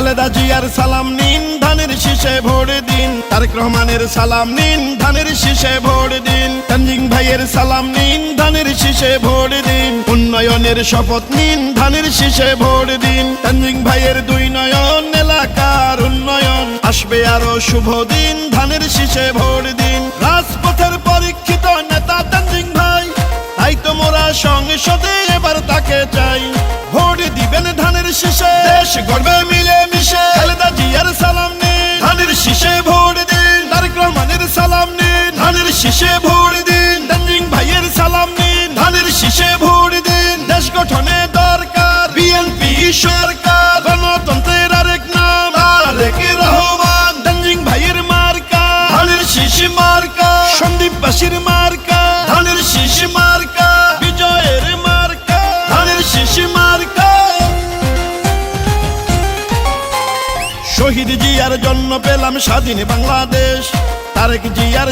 খালেদা জিয়ার সালাম নিন, ধানের শীষে ভোট দিন। তারেক রহমানের সালাম নিন, ধানের শীষে ভোট দিন। তানজিং ভাইয়ের সালাম নিন, ধানের শীষে ভোট দিন। উন্নয়নের শপথ নিন, ধানের শীষে ভোট দিন। তানজিং ভাইয়ের দুই নয়ন, এলাকার উন্নয়ন। আসবে আরও শুভ দিন, ধানের শীষে ভোট দিন। রাজপথের পরীক্ষিত নেতা তানজিং ভাই, তাই তো মোরা সংসদে এবার তাকে চাই। ভোট দিবেন ধানের শীষে, দেশ গড়বে শীষে ভোট দিন তানজিং ভাইয়ের সালাম নিন। ধানের শীষে ভোট দিন, দেশ গঠনে দরকার, বিএনপি সরকার, গণতন্ত্রের আরেক নাম আরেক রহমান। তানজিং ভাইয়ের মার্কা, ধানের শীষ মার্কা সন্দীপ বাসির মার্কা, ধানের শীষ মার্কা, বিজয়ের মার্কা, ধানের শীষ মার্কা। শহীদ জিয়ার জন্য পেলাম স্বাধীন বাংলাদেশ, তারেক জিয়ার